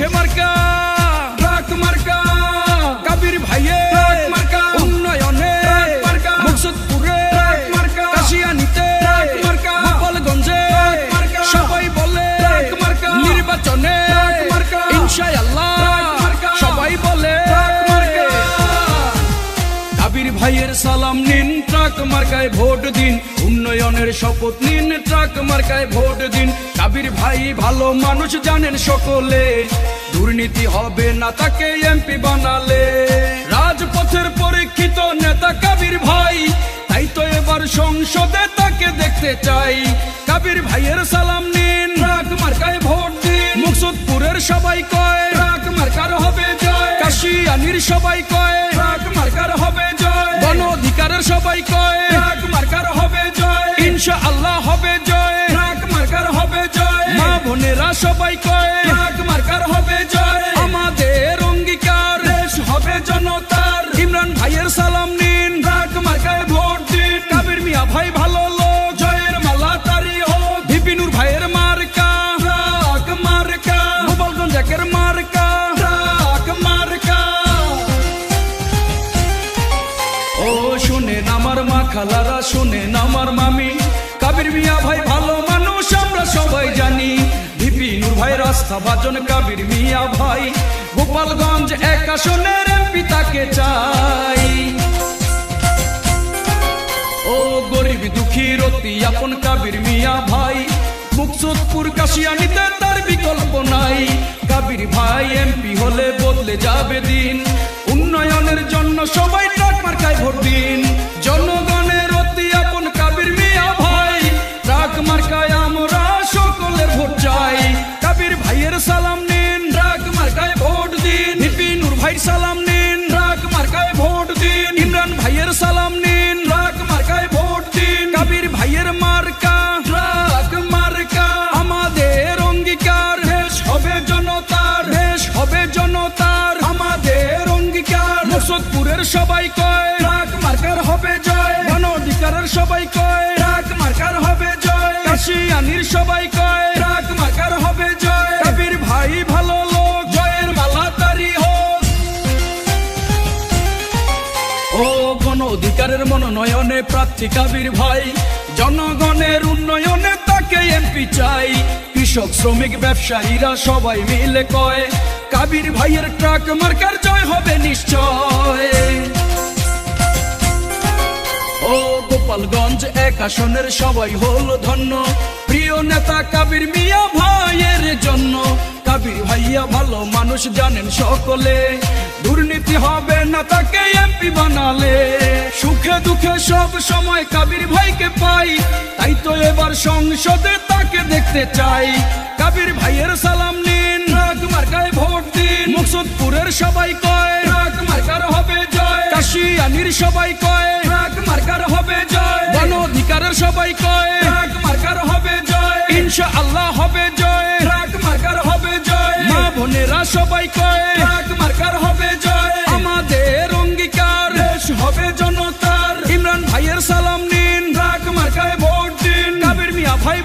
সে মার্কা ট্রাক মার্কা কাবির ভাইয়ে মার্কা উন্নয়নে মার্কা মকসুদপুরে মার্কা কাশিয়ানিতে মার্কা গোপালগঞ্জে মার্কা সবাই বলে মার্কা নির্বাচনে মার্কা ইনশাআল্লাহ সবাই বলে কাবির ভাইয়ের সালাম নি। ট্রাক মার্কায় ভোট দিন। উন্নয়নের শপথ নিন, ট্রাক মার্কায় ভোট দিন। কাবির ভাই ভালো মানুষ জানেন সকলে। দুর্নীতি হবে না তাকে এমপি বানালে। রাজপথের পরীক্ষিত নেতা কাবির ভাই, তাই তো এবার সংসদে তাকে দেখতে চাই। কাবির ভাইয়ের সালাম নিন, ট্রাক মার্কায় ভোট দিন। মুকসুদপুরের সবাই কয়, ট্রাক মার্কার হবে জয়। কাশিয়ানির সবাই কয়, ট্রাক মার্কার হবে জয়। অধিকারের সবাই কয় শুনেন আমার মা খালারা, শুনেন আমার মামি। কাবির মিয়া ভাই ভালো মানুষ, আমরা সবাই জানি। বিপিনুর ভাই, রাস্তা ভাজন কাবির মিয়া ভাই। গোপালগঞ্জ এক আসনের এমপি তাকে চাই। ও গরিব দুঃখী রতি আপন কাবির মিয়া ভাই। মুকসুদপুর কাশিয়ানিতে তার বিকল্প নাই। কাবির ভাই এমপি হলে বদলে যাবে দিন। উন্নয়নের জন্য সবাই ট্রাক সবাই কয় ট্রাক মার্কার হবে জয়। গণ অধিকারের সবাই কয় ট্রাক মার্কার হবে জয়। কাশিয়ানির সবাই কয় ট্রাক মার্কার হবে জয়। কবির ভাই ভালো লোক, জয়ের মালা তারি হোক। ও গণ অধিকারের মনোনয়নে প্রার্থী কাবির ভাই। জনগণের উন্নয়নে তাকে এমপি চাই। কৃষক, শ্রমিক, ব্যবসায়ীরা সবাই মিলে কয়, কাবির ভাইয়ের ট্রাক মার্কার জয় হবে নিশ্চয়। এক আসনের সবাই হল ধন্য। প্রিয় নেতা কাবির মিয়া ভাইয়ের জন্য। কাবির ভাইয়া ভালো মানুষ জানেন সকলে। দুর্নীতি হবে না তাকে এমপি বানালে। সুখে দুঃখে সব সময় কাবির ভাইকে পাই। তাই তো এবার সংসদে তাকে দেখতে চাই। কাবির ভাইয়ের সালাম নিন ট্রাক মার্কায় ভোট দিন। মুকসুদপুরের সবাই কয় ট্রাক মার্কার হবে জয়। কাশিয়ানির সবাই কয় মার্কার হবে জয়। বন অধিকারের সবাই কয়। ট্রাক মার্কার হবে জয়। ইনশা আল্লাহ হবে জয়। ট্রাক মার্কার হবে জয়। মা বোনেরা সবাই কয়। ট্রাক মার্কার হবে জয়। আমাদের অঙ্গীকার। দেশ হবে জনতার। ইমরান ভাইয়ের সালাম নিন। ট্রাক মার্কায় ভোট দিন। কাবির মিয়া ভাই